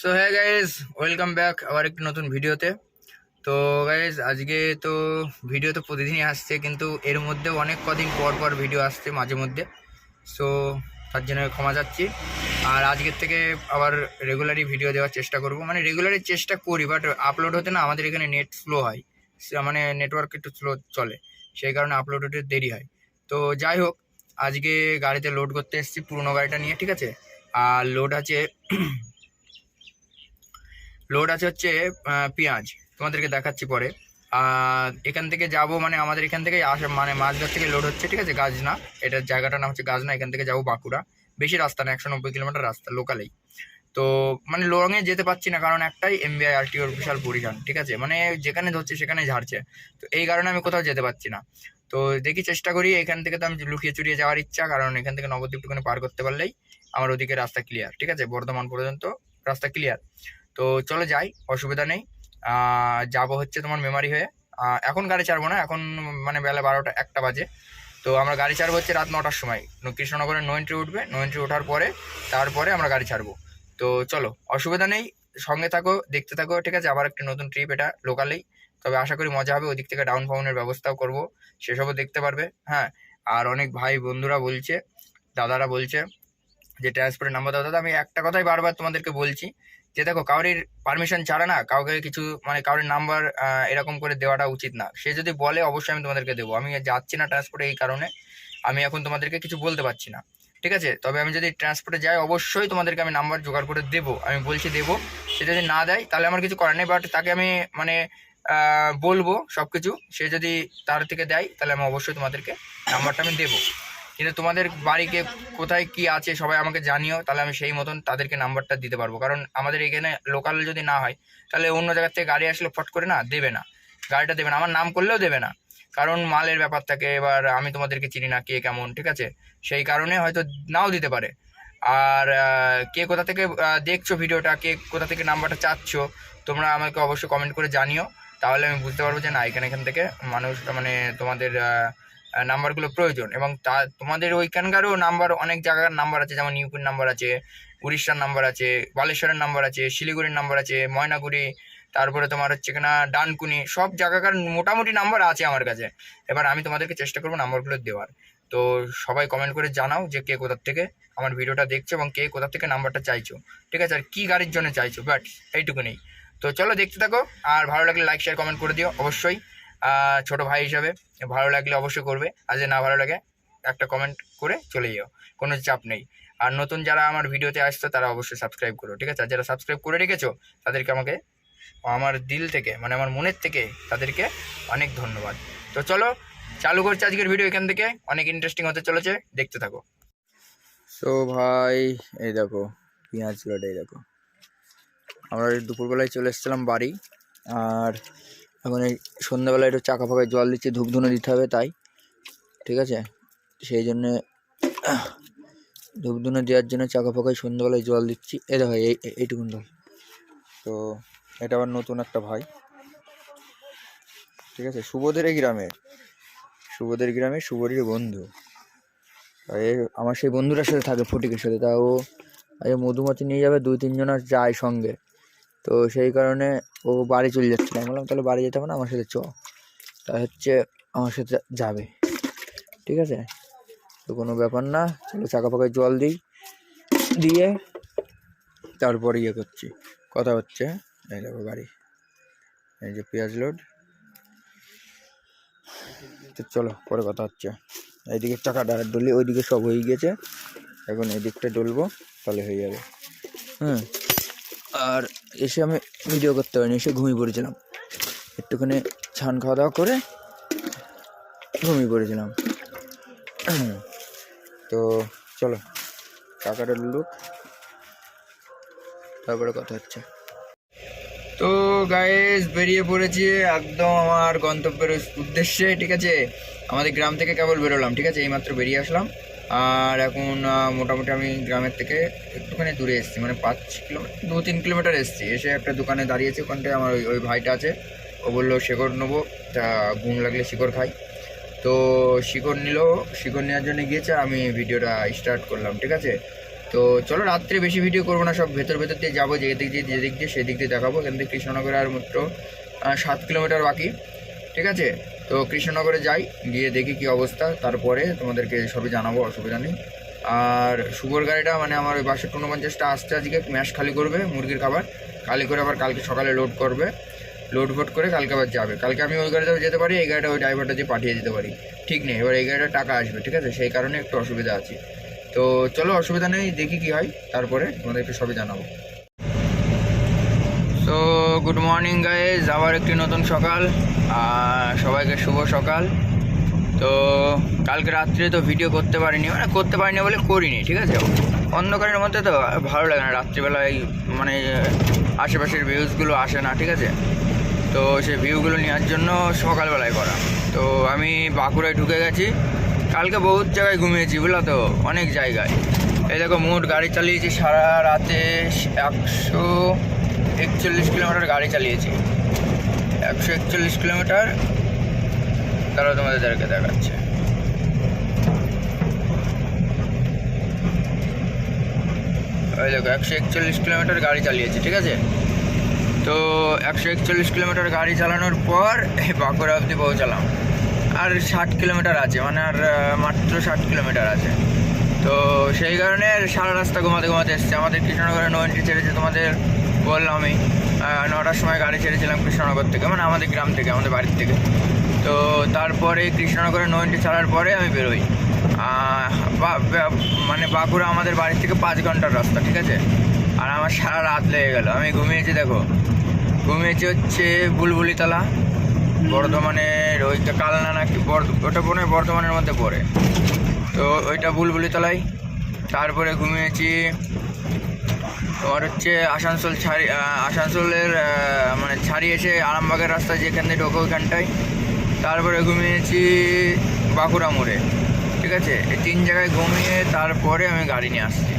So হ্যাঁ guys welcome back আবার একটি নতুন ভিডিওতে। তো গাইজ আজকে তো ভিডিও তো প্রতিদিনই আসছে, কিন্তু এর মধ্যেও অনেক কদিন পর পর ভিডিও আসছে মাঝে মধ্যে। সো তার জন্য ক্ষমা চাচ্ছি। আর আজকের থেকে আবার রেগুলারই ভিডিও দেওয়ার চেষ্টা করব। মানে রেগুলারই চেষ্টা করি বাট আপলোড হতে না, আমাদের এখানে নেট স্লো হয়। মানে নেটওয়ার্ক একটু স্লো চলে। সেই কারণে আপলোড হতে দেরি হয়। তো, যাই হোক, আজকে গাড়িতে লোড করতে এসেছি পুরোনো গাড়িটা নিয়ে, ঠিক আছে? আর লোড আছে লোড আছে হচ্ছে পেঁয়াজ। তোমাদেরকে দেখাচ্ছি পরে। আর এখান থেকে যাব মানে আমাদের এখান থেকে আসা মানে মাঝঘাট থেকে লোড হচ্ছে, ঠিক আছে? গাজনা। এটার জায়গাটার নাম হচ্ছে গাজনা, এখান থেকে যাব বাঁকুড়া। বেশি রাস্তা না, একশো নব্বই কিলোমিটার রাস্তা লোকালেই তো মানে লংয়ে যেতে পারছি না, কারণ একটাই এমবিআই আরটিওর বিশাল পরিধান ঠিক আছে? মানে যেখানে ধরছে সেখানে ঝাড়ছে। তো এই কারণে আমি কোথাও যেতে পারছি না। তো দেখি চেষ্টা করি, এখান থেকে তো আমি লুকিয়ে চুরিয়ে যাওয়ার ইচ্ছা, কারণ এখান থেকে নবদ্বীপটুকুনি পার করতে পারলেই আমার ওদিকে রাস্তা ক্লিয়ার ঠিক আছে? বর্ধমান পর্যন্ত রাস্তা ক্লিয়ার তো চলো যাই, অসুবিধা নেই। যাব হচ্ছে তোমার মেমারি হয়ে। এখন গাড়ি ছাড়বো না, এখন মানে বেলা বারোটা, একটা বাজে। তো আমরা গাড়ি ছাড়বো হচ্ছে রাত নটার সময়। কৃষ্ণনগরের এন্ট্রি উঠবে নো এন্ট্রি ওঠার পরে তারপরে আমরা গাড়ি ছাড়বো। তো চলো, অসুবিধা নেই, সঙ্গে থাকো, দেখতে থাকো, ঠিক আছে? আবার একটা নতুন ট্রিপ এটা লোকালেই তবে আশা করি মজা হবে, ওদিক থেকে ডাউন ফাউনের ব্যবস্থাও করব। সেসবও দেখতে পারবে হ্যাঁ? আর অনেক ভাই বন্ধুরা বলছে, দাদারা বলছে যে ট্রান্সপোর্টের নাম্বার দাও। দাদা, আমি একটা কথাই বারবার তোমাদেরকে বলছি যে দেখো, কাউরির পারমিশন ছাড়া না কাউকে কিছু মানে কাউরির নাম্বার এরকম করে দেওয়াটা উচিত না। সে যদি বলে, অবশ্যই আমি তোমাদেরকে দেবো। আমি যাচ্ছি না ট্রান্সপোর্টে এই কারণে। আমি এখন তোমাদেরকে কিছু বলতে পারছি না। ঠিক আছে? তবে আমি যদি ট্রান্সপোর্টে যাই, অবশ্যই তোমাদেরকে আমি নাম্বার জোগাড় করে দেবো। আমি বলছি দেবো। সে যদি না দেয়, তাহলে আমার কিছু করার নেই। বাট তাকে আমি মানে বলব সব কিছু সে যদি তার থেকে দেয়, তাহলে আমি অবশ্যই তোমাদেরকে নাম্বারটা আমি দেবো। কিন্তু তোমাদের বাড়িকে কোথায় কি আছে সবাই আমাকে জানিও, তাহলে আমি সেই মতন তাদেরকে নাম্বারটা দিতে পারব। কারণ আমাদের এখানে লোকাল যদি না হয়, তাহলে অন্য জায়গার থেকে গাড়ি আসলে ফট করে না দেবে না। গাড়িটা দেবে না, আমার নাম করলেও দেবে না। কারণ মালের ব্যাপার থাকে, এবার আমি তোমাদেরকে চিনি না কে কেমন, ঠিক আছে? সেই কারণে হয়তো নাও দিতে পারে। আর কে কোথা থেকে দেখছ ভিডিওটা, কে কোথা থেকে নাম্বারটা চাচ্ছ, তোমরা আমাকে অবশ্যই কমেন্ট করে জানিও। তাহলে আমি বুঝতে পারব যে না, এখানে এখান থেকে মানুষ মানে তোমাদের নাম্বারগুলো প্রয়োজন এবং তা তোমাদের ওইখানকারও নাম্বার, অনেক জায়গার নাম্বার আছে, যেমন ইউপির নাম্বার আছে, উড়িষ্যার নাম্বার আছে, বালেশ্বরের নাম্বার আছে, শিলিগুড়ির নাম্বার আছে, ময়নাগুড়ি, তারপরে তোমার হচ্ছে কিনা ডানকুনি, সব জায়গাকার মোটামুটি নাম্বার আছে আমার কাছে। এবার আমি তোমাদেরকে চেষ্টা করব নাম্বারগুলো দেওয়ার। তো সবাই কমেন্ট করে জানাও যে কে কোথার থেকে আমার ভিডিওটা দেখছ এবং কে কোথা থেকে নাম্বারটা চাইছো। ঠিক আছে, আর কী গাড়ির জন্য চাইছো? বাট এইটুকু নেই তো চলো দেখতে থাকো, আর ভালো লাগলে লাইক শেয়ার কমেন্ট করে দিও, অবশ্যই। ছোট ভাই হিসাবে ভালো লাগলে অবশ্যই করবে। আর যে না ভালো লাগে, একটা কমেন্ট করে চলে যাও। কোনো চাপ নেই। আর নতুন যারা আমার ভিডিওতে আসতো তারা অবশ্যই সাবস্ক্রাইব করো, ঠিক আছে? আর যারা সাবস্ক্রাইব করে রেখেছো, তাদেরকে আমাকে, আমার দিল থেকে মানে আমার মনের থেকে তাদেরকে অনেক ধন্যবাদ। তো চলো, চালু করছি আজকের ভিডিও এখান থেকে। অনেক ইন্টারেস্টিং হতে চলেছে, দেখতে থাকো। সো ভাই, এই দেখো, পেঁয়াজ লোড এই দেখো। আমরা দুপুরবেলায় চলে এসেছিলাম বাড়ি, আর এখন এই সন্ধ্যাবেলায় একটু চাকা ফাঁকায় জল দিচ্ছি, ধূপ ধুনো দিতে হবে তাই, ঠিক আছে? সেই জন্যে ধূপ ধুনো দেওয়ার জন্য চাকা ফাঁকায় সন্ধ্যাবেলায় জল দিচ্ছি। এ দেখো, এই, এই- এইটুকুন জল। তো এটা আবার নতুন একটা ভাই, ঠিক আছে? এই গ্রামের সুবোধের গ্রামে শুভরির বন্ধু। আমার সেই বন্ধুটার সাথে থাকে, ফটিকের সাথে। তা ও মধুমতি নিয়ে যাবে, দুই তিনজন আর যায় সঙ্গে। তো সেই কারণে ও বাড়ি চলে যাচ্ছিল আমি বললাম, তাহলে বাড়ি যেতে হবে না? আমার সাথে চ। তা হচ্ছে আমার সাথে যাবে। ঠিক আছে? তো কোনো ব্যাপার না। চলো চাকা পাকায় জল দিই, দিয়ে তারপর ইয়ে করছি। কথা হচ্ছে এই দেখো গাড়ি এই যে পেঁয়াজ লোড তো চলো, পরে কথা হচ্ছে। এইদিকে চাকাটা ডলি, ওইদিকে সব হয়ে গিয়েছে। এখন এই দিকটা ডলবো, তাহলে হয়ে যাবে। হুম। আর এসে আমি ভিডিও করতে পারিনি, এসে ঘুমিয়ে পড়েছিলাম। একটুখানি ছান খাওয়া দাওয়া করে ঘুমিয়ে পড়েছিলাম। তো চলো টাকাটা লুক, তারপরে কথা হচ্ছে। তো গাইস বেরিয়ে পড়েছি একদম আমার গন্তব্যের উদ্দেশ্যে, ঠিক আছে? আমাদের গ্রাম থেকে কেবল বেরোলাম, ঠিক আছে? এইমাত্র বেরিয়ে আসলাম। আর এখন মোটামুটি আমি গ্রামের থেকে একটুখানি দূরে এসেছি মানে পাঁচ কিলোমিটার দু তিন কিলোমিটার এসেছি। এসে একটা দোকানে দাঁড়িয়েছি ওখানটায় আমার ওই ওই ভাইটা আছে। ও বলল, শিকড় নেব। তা ঘুম লাগলে শিকড় খাই। তো শিকড় নিল, শিকড় নেওয়ার জন্য গিয়েছে, আমি ভিডিওটা স্টার্ট করলাম, ঠিক আছে? তো চলো, রাত্রে বেশি ভিডিও করব না, সব ভেতর ভেতর দিয়ে যাব, যেদিক দিয়ে যেদিক দিয়ে, সেদিক দিয়ে দেখাবো। এখান থেকে কৃষ্ণনগরে আর মাত্র সাত কিলোমিটার বাকি, ঠিক আছে? তো কৃষ্ণনগরে যাই, গিয়ে দেখি কি অবস্থা, তারপরে তোমাদেরকে সবই জানাব, অসুবিধা নেই। আর শুভর গাড়িটা মানে আমার ওই বাসের টুনো পঞ্চাশটা আজকে, ম্যাশ খালি করবে মুরগির খাবার, খালি করে আবার কালকে সকালে লোড করবে। লোড ফোড করে কালকে আবার যাবে। কালকে আমি ওই গাড়িতেও যেতে পারি, এই গাড়িটা ওই ড্রাইভারটা দিয়ে পাঠিয়ে দিতে পারি। ঠিক নেই, এবার এই গাড়িটা টাকা আসবে, ঠিক আছে? সেই কারণে একটু অসুবিধা আছে। তো চলো, অসুবিধা নেই, দেখি কি হয়, তারপরে তোমাদেরকে সবই জানাব। গুড মর্নিং গাইজ আবার একটি নতুন সকাল, আর সবাইকে শুভ সকাল। তো কালকে রাত্রে তো ভিডিও করতে পারিনি মানে করতে পারিনি বলে করিনি, ঠিক আছে? অন্ধকারের মধ্যে তো ভালো লাগে না, রাত্রিবেলায় মানে আশেপাশের ভিউজগুলো আসে না, ঠিক আছে? তো সেই ভিউগুলো নেওয়ার জন্য সকালবেলায় করা। তো আমি বাঁকুড়ায় ঢুকে গেছি। কালকে বহুত জায়গায় ঘুমিয়েছি, বুঝলা তো? অনেক জায়গায়। এই দেখো, মোট গাড়ি চালিয়েছি সারা রাতে একশো একচল্লিশ কিলোমিটার গাড়ি চালিয়েছি। একশো একচল্লিশ কিলোমিটার তারা তোমাদেরকে দেখাচ্ছে। ওই দেখো, একশো একচল্লিশ কিলোমিটার গাড়ি চালিয়েছি, ঠিক আছে? তো একশো একচল্লিশ কিলোমিটার গাড়ি চালানোর পর বাঁকুড়া অবধি পৌঁছালাম। আর ষাট কিলোমিটার আছে মানে আর মাত্র ষাট কিলোমিটার আছে। তো সেই কারণে সারা রাস্তা ঘুমাতে ঘুমাতে এসছে। আমাদের কৃষ্ণনগরে নো ছেড়েছে তোমাদের বললাম আমি নটার সময় গাড়ি ছেড়েছিলাম কৃষ্ণনগর থেকে মানে আমাদের গ্রাম থেকে, আমাদের বাড়ির থেকে। তো তারপরে কৃষ্ণনগরে নো এন্ট্রি ছাড়ার পরে আমি বেরোই। মানে বাঁকুড়া আমাদের বাড়ি থেকে পাঁচ ঘণ্টার রাস্তা, ঠিক আছে? আর আমার সারা রাত লেগে গেল। আমি ঘুমিয়েছি, দেখো। ঘুমিয়েছি হচ্ছে বুলবুলিতলা বর্ধমানের ওইটা কালনা নাকি ওটা মনে বর্ধমানের মধ্যে পড়ে। তো ওইটা বুলবুলিতলায়। তারপরে ঘুমিয়েছি তোমার হচ্ছে আসানসোল ছাড়ি আসানসোলের মানে মানে এসে আরামবাগের রাস্তা যেখান থেকে ঢোকে ওইখানটায়। তারপরে ঘুমিয়েছি বাঁকুড়া মোড়ে, ঠিক আছে? এই তিন জায়গায় ঘুমিয়ে তারপরে আমি গাড়ি নিয়ে আসছি।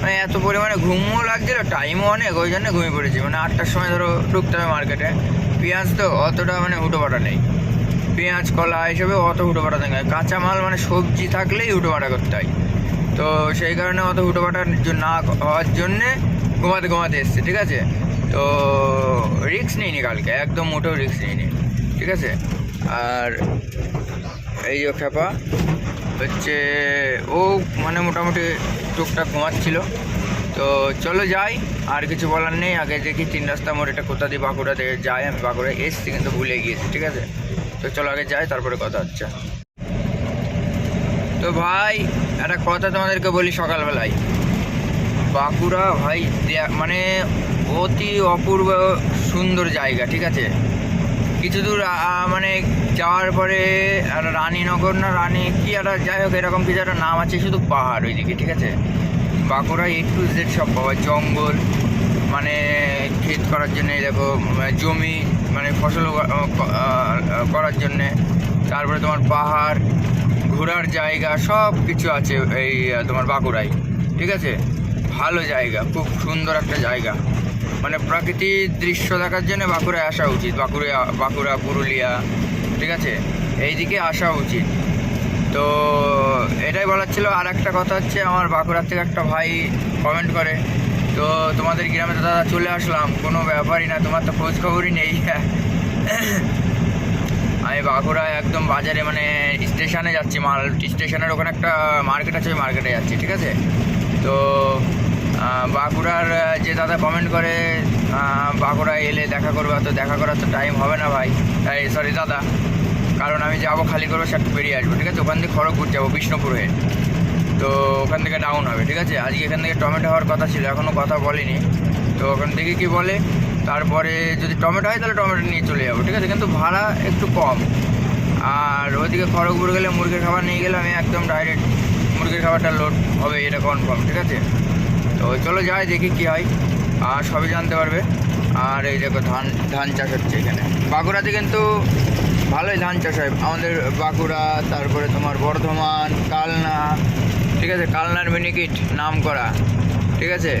মানে এত পরিমাণে ঘুমও লাগছিল টাইমও অনেক, ওই জন্য ঘুমিয়ে পড়েছি। মানে আটটার সময় ধরো ঢুকতে হবে মার্কেটে পেঁয়াজ তো অতটা মানে হুটোপাটা নেই। পেঁয়াজ, কলা, এইসবে অত হুটোপাটা থাকে না। কাঁচা মাল মানে সবজি থাকলেই হুটোপাটা করতে হয়। তো সেই কারণে অত হুটোপাটা না হওয়ার জন্যে ঘুমাতে ঘুমাতে এসছে, ঠিক আছে? তো রিক্স নিইনি কালকে, একদম মোটেও রিক্স নিইনি, ঠিক আছে? আর এই যে খেপা হচ্ছে ও মানে মোটামুটি টুকটাক ঘুমাচ্ছিল। তো চলো যাই, আর কিছু বলার নেই, আগে দেখি তিন রাস্তা মোড়, এটা কোথা দিয়ে বাঁকুড়া থেকে যাই আমি বাঁকুড়ায় এসছি, কিন্তু ভুলে গিয়েছি, ঠিক আছে? তো চলো আগে যাই, তারপরে কথা হচ্ছে। তো ভাই, একটা কথা তোমাদেরকে বলি সকালবেলায়। বাঁকুড়া ভাই মানে অতি অপূর্ব সুন্দর জায়গা, ঠিক আছে? কিছু দূর মানে যাওয়ার পরে একটা রানীনগর না, রানী কি একটা, যাই হোক, এরকম কিছু একটা নাম আছে, শুধু পাহাড় ওইদিকে, ঠিক আছে? বাঁকুড়া এ টু জেড সব পাওয়া জঙ্গল মানে ক্ষেত করার জন্য, দেখো জমি মানে ফসল করার জন্যে, তারপরে তোমার পাহাড় ঘোরার জায়গা সব কিছু আছে এই তোমার বাঁকুড়ায়, ঠিক আছে? ভালো জায়গা, খুব সুন্দর একটা জায়গা। মানে প্রাকৃতিক দৃশ্য দেখার জন্য বাঁকুড়ায় আসা উচিত। বাঁকুড়া বাঁকুড়া, পুরুলিয়া, ঠিক আছে? এইদিকে আসা উচিত। তো এটাই বলার ছিল। আর একটা কথা হচ্ছে, আমার বাঁকুড়ার থেকে একটা ভাই কমেন্ট করে, তো তোমাদের গ্রামে তো দাদা চলে আসলাম, কোনো ব্যাপারই না, তোমার তো খোঁজ খবরই নেই। আমি বাঁকুড়া একদম বাজারে মানে স্টেশনে যাচ্ছি মাল স্টেশনের ওখানে একটা মার্কেট আছে ওই মার্কেটে যাচ্ছি ঠিক আছে? তো বাঁকুড়ার যে দাদা কমেন্ট করে আহ, বাঁকুড়া এলে দেখা করবে তো দেখা করার তো টাইম হবে না ভাই। এই সরি দাদা। কারণ আমি যাব খালি করব সেটা বেরিয়ে আসব ঠিক আছে? ওখান থেকে খড়গপুর যাব বিষ্ণুপুর। হয়ে তো ওখান থেকে ডাউন হবে ঠিক আছে? আজকে এখান থেকে টমেটো হওয়ার কথা ছিল এখনও কথা বলিনি। তো ওখান থেকে কি বলে? তারপরে যদি টমেটো হয় তাহলে টমেটো নিয়ে চলে যাব, ঠিক আছে? কিন্তু ভাড়া একটু কম। আর ওইদিকে খড়গপুর গেলে মুরগির খাবার নিয়ে গেলে আমি একদম ডাইরেক্ট মুরগির খাবারটা লোড হবে, এটা কনফার্ম ঠিক আছে? তো চলো যাই, দেখি কি হয়। আর সবই জানতে পারবে। আর এই দেখো ধান ধান চাষ হচ্ছে এখানে। বাঁকুড়াতে কিন্তু ভালোই ধান চাষ হয়। আমাদের বাঁকুড়া, তারপরে তোমার বর্ধমান, কালনা, ঠিক আছে? কালনার মিনিকিট নাম করা, ঠিক আছে?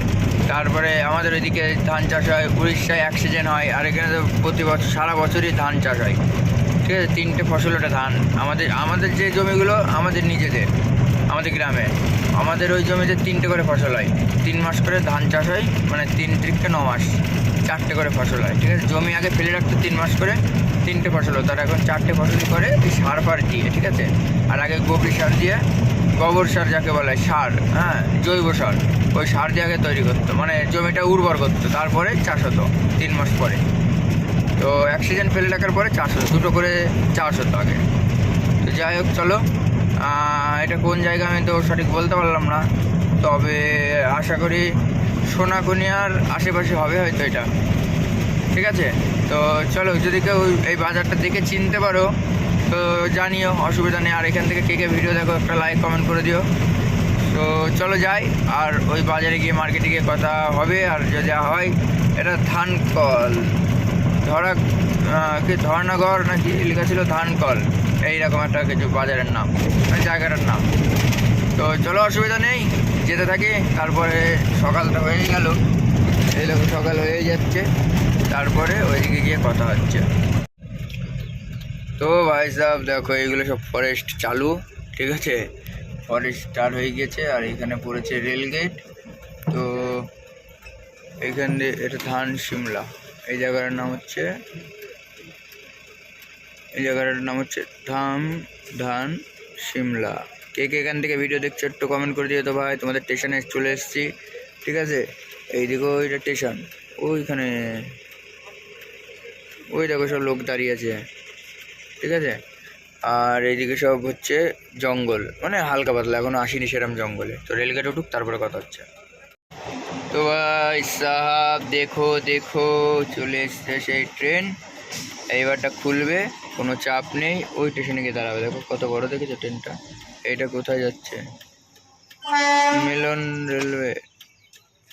তারপরে আমাদের ওইদিকে ধান চাষ হয়, উড়িষ্যায় সিজন হয়, আর এখানে তো প্রতি বছর, সারা বছরই ধান চাষ হয়। ঠিক আছে, তিনটে ফসল ওটা ধান। আমাদের আমাদের যে জমিগুলো, আমাদের নিজেদের, আমাদের গ্রামে। আমাদের ওই জমিতে তিনটে করে ফসল হয়। তিন মাস করে ধান চাষ হয় মানে তিন থেকে ন মাস, চারটে করে ফসল হয়। ঠিক আছে, জমি আগে ফেলে রাখতো তিন মাস করে, তিনটে ফসল হতো। আর এখন চারটে ফসলই করে সার ফার দিয়ে, ঠিক আছে? আর আগে গোবর সার দিয়ে গোবর সার যাকে বলে, সার হ্যাঁ জৈব সার, ওই সার দিয়ে তৈরি করতো মানে জমিটা উর্বর করতো, তারপরে চাষ হতো, তিন মাস পরে। তো এক সিজন ফেলে রাখার পরে চাষ হতো, দুটো করে চাষ হতো আগে। তো যাই হোক, চলো এটা কোন জায়গা আমি তো সঠিক বলতে পারলাম না, তবে আশা করি সোনাকুনিয়ার আশেপাশে হবে হয়তো এটা। ঠিক আছে? তো চলো, যদি কেউ এই বাজারটা দেখে চিনতে পারো তো জানিও, অসুবিধা নেই। আর এখান থেকে কে কে ভিডিও দেখো, একটা লাইক কমেন্ট করে দিও। তো চলো যাই, আর ওই বাজারে গিয়ে মার্কেটে গিয়ে কথা হবে। আর যদি হয়, এটা ধান কল ধরা কি ধর্নাগর নাকি লেখা ছিল ধান কল এইরকম একটা কিছু বাজারের নাম মানে জায়গাটার নাম। তো চলো, অসুবিধা নেই, যেতে থাকি। তারপরে সকালটা হয়ে গেল। এই দেখো, সকাল হয়ে যাচ্ছে। তারপরে ওইদিকে গিয়ে কথা হচ্ছে। তো ভাই সাহেব, দেখো এইগুলো সব ফরেস্ট চালু, ঠিক আছে? ফরেস্ট স্টার্ট হয়ে গেছে, আর এখানে পড়েছে রেল গেট তো এখান দিয়ে এটা ধান সিমলা। এই জায়গাটার নাম হচ্ছে, এই জায়গাটার নাম হচ্ছে ধাম ধান সিমলা। কে কে এখান থেকে ভিডিও দেখছ একটু কমেন্ট করে দিও তো ভাই, তোমাদের স্টেশনে চলে এসেছি, ঠিক আছে? এইদিকে ওইটা স্টেশন ওইখানে, ওই দেখো সব লোক দাঁড়িয়ে আছে। ঠিক আছে? আর এইদিকে সব হচ্ছে জঙ্গল। মানে হালকা পাতলা, এখনও আসেনি সেরম জঙ্গলে। তো রেলগেট উঠুক, তারপরে কথা হচ্ছে। তো ভাই সাহাব, দেখো দেখো, চলে এসছে সেই ট্রেন। এইবারটা খুলবে, কোনো চাপ নেই। ওই স্টেশনে গিয়ে দাঁড়াবে। দেখো কত বড় দেখেছ ট্রেনটা? এইটা কোথায় যাচ্ছে? মিলন রেলওয়ে।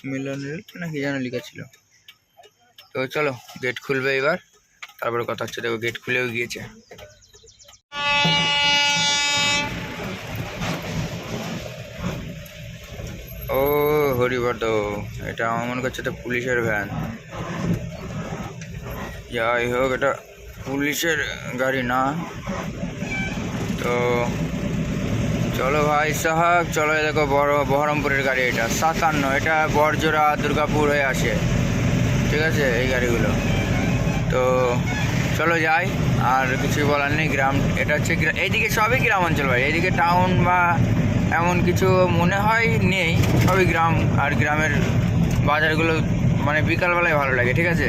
মিলন রেল না কি যেন লেখা ছিল। তো চলো গেট খুলবে এবার তারপরে কথা হচ্ছে, দেখো গেট খুলেও গিয়েছে। ও হরিবর্দ এটা আমার মনে করছে তো পুলিশের ভ্যান যাই হোক, এটা পুলিশের গাড়ি না। তো চলো ভাই সাহাব চলো দেখো বড় বহরমপুরের গাড়ি এটা, সাতান্ন, এটা বরজোড়া দুর্গাপুর হয়ে আসে। ঠিক আছে, এই গাড়িগুলো। তো চলো যাই, আর কিছুই বলার নেই, গ্রাম, এটা হচ্ছে এইদিকে সবই গ্রাম অঞ্চল ভাই, এইদিকে টাউন বা এমন কিছু মনে হয় নেই, সবই গ্রাম, আর গ্রামের বাজারগুলো মানে বিকালবেলায় ভালো লাগে, ঠিক আছে?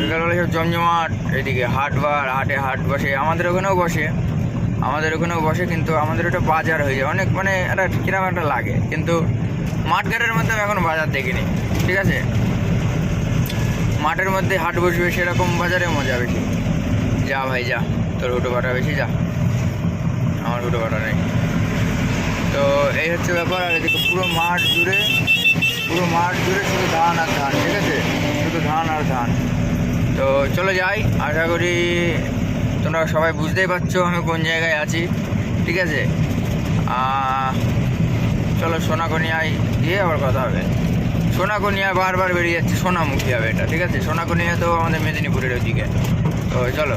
বিকালবেলায় সব জমজমাট এদিকে হাট বার, হাটে হাট বসে, আমাদের ওখানেও বসে, আমাদের ওখানেও বসে, কিন্তু আমাদের ওটা বাজার হয়ে যায়, অনেক মানে একটা কিরম একটা লাগে, কিন্তু মাঠঘাটের মধ্যে আমি এখন বাজার দেখিনি, ঠিক আছে? মাঠের মধ্যে হাট বসবে সেরকম বাজারে মজা বেশি। যা ভাই, যা। তোর হুটো পাটা বেশি, যা। আমার হুটো পাটা নেই। তো এই হচ্ছে ব্যাপার, আর এদিকে পুরো মাঠ জুড়ে, পুরো মাঠ জুড়ে শুধু ধান আর ধান, ঠিক আছে? শুধু ধান আর ধান। তো চলে যাই, আশা করি তোমরা সবাই বুঝতেই পারছ আমি কোন জায়গায় আছি, ঠিক আছে? চলো সোনাকনিয়ায় গিয়ে আবার কথা হবে। সোনাকনিয়া বারবার বেরিয়ে যাচ্ছে, সোনামুখী হবে এটা, ঠিক আছে? সোনাকনিয়া তো আমাদের মেদিনীপুরের ওইদিকে। তো চলো।